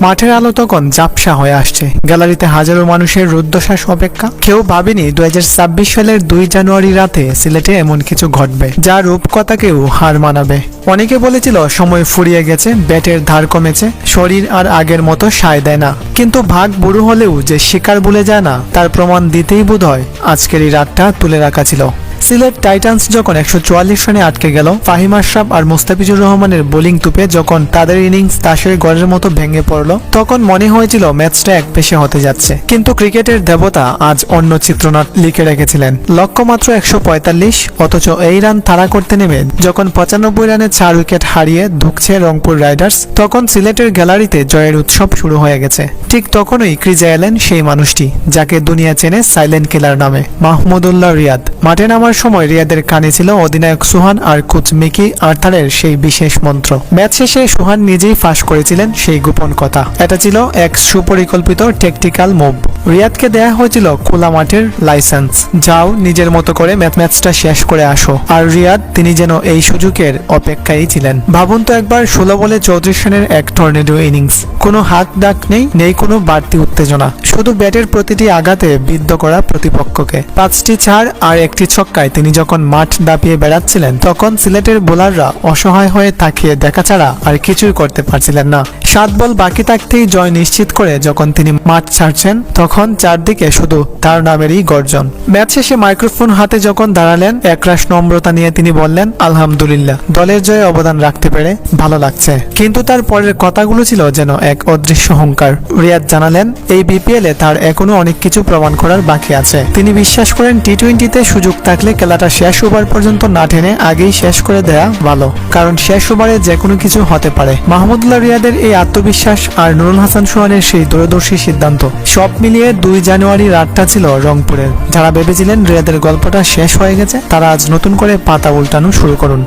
মাঠের আলো তখন জাপসা হয়ে আসছে। গ্যালারিতে হাজারো মানুষের রুদ্ধশ্বাস অপেক্ষা। কেউ ভাবেনি দু হাজার ছাব্বিশ সালের দুই জানুয়ারি রাতে সিলেটে এমন কিছু ঘটবে, যা রূপকথাকেও হার মানাবে। অনেকে বলেছিল, সময় ফুরিয়ে গেছে, ব্যাটের ধার কমেছে, শরীর আর আগের মতো সায় দেয় না। কিন্তু ভাগ বুড়ো হলেও যে শিকার ভুলে যায় না, তার প্রমাণ দিতেই বোধ হয় আজকের এই রাতটা তুলে রাখা ছিল। সিলেট টাইটান্স যখন একশো চুয়াল্লিশ রানে আটকে গেল, ফাহিম আশরাফ আর মুস্তাফিজুর রহমানের বোলিং তুপে যখন তাদের ইনিংস তাসের গড়ের মতো ভেঙে পড়ল, তখন মনে হয়েছিল ম্যাচটা এক পেশে হতে যাচ্ছে। কিন্তু ক্রিকেটের দেবতা আজ অন্য চিত্রনাট লিখে রেখেছিলেন। লক্ষ্য মাত্র একশো পঁয়তাল্লিশ, অথচ এই রান তাড়া করতে নেমে যখন পঁচানব্বই রানে চার উইকেট হারিয়ে ধুকছে রংপুর রাইডার্স, তখন সিলেটের গ্যালারিতে জয়ের উৎসব শুরু হয়ে গেছে। ঠিক তখনই ক্রিজে এলেন সেই মানুষটি, যাকে দুনিয়া চেনে সাইলেন্ট কিলার নামে মাহমুদুল্লাহ রিয়াদ। মাঠে নামার সময় রিয়াদের কানে ছিল অধিনায়ক সুহান আর কোচ মিকি আর্থারের সেই বিশেষ মন্ত্র। ম্যাচ শেষে সুহান নিজেই ফাঁস করেছিলেন সেই গোপন কথা। এটা ছিল এক সুপরিকল্পিত টেকটিক্যাল মুভ রিয়াদকে দেয়া হয়েছিল খোলা মাঠের লাইসেন্স। যাও নিজের মতো করে ম্যাচ ম্যাচটা শেষ করে আসো। আর রিয়াদ, তিনি যেন এই সুযোগের অপেক্ষায় ছিলেন। ভাবুন তো একবার, ষোলো বলে চৌত্রিশ রানের এক টর্নেডো ইনিংস। কোনো হাত ডাক নেই নেই কোনো বাড়তি উত্তেজনা। শুধু ব্যাটের প্রতিটি আঘাতে বিদ্ধ করা প্রতিপক্ষকে। পাঁচটি চার আর একটি ছক্কায় তিনি যখন মাঠ দাপিয়ে বেড়াচ্ছিলেন, তখন সিলেটের বোলাররা অসহায় হয়ে তাকিয়ে দেখা ছাড়া আর কিছুই করতে পারছিলেন না। সাত বল বাকি থাকতেই জয় নিশ্চিত করে যখন তিনি মাঠ ছাড়ছেন, তখন চারদিকে শুধু তার নামেরই গর্জন। ম্যাচ শেষে মাইক্রোফোন হাতে যখন দাঁড়ালেন, একরাশ নম্রতা নিয়ে তিনি বললেন, আলহামদুলিল্লাহ, দলের জয়ে অবদান রাখতে পেরে ভালো লাগছে। কিন্তু তার পরের কথাগুলো ছিল যেন এক অদৃশ্য অহংকার রিয়াদ জানালেন, এই বিপিএল এ তার এখনও অনেক কিছু প্রমাণ করার বাকি আছে। তিনি বিশ্বাস করেন টি টোয়েন্টিতে সুযোগ থাকলে খেলাটা শেষ ওভার পর্যন্ত না টেনে আগেই শেষ করে দেয়া ভালো। কারণ শেষ ওভারে যে কোনো কিছু হতে পারে। মাহমুদুল্লাহ রিয়াদের এই আত্মবিশ্বাস আর নুরুল হাসান সোহানের সেই দূরদর্শী সিদ্ধান্ত। সব মিলিয়ে দুই জানুয়ারি রাতটা ছিল রংপুরের। যারা ভেবেছিলেন রিয়াদের গল্পটা শেষ হয়ে গেছে, তারা আজ নতুন করে পাতা উল্টানো শুরু করুন।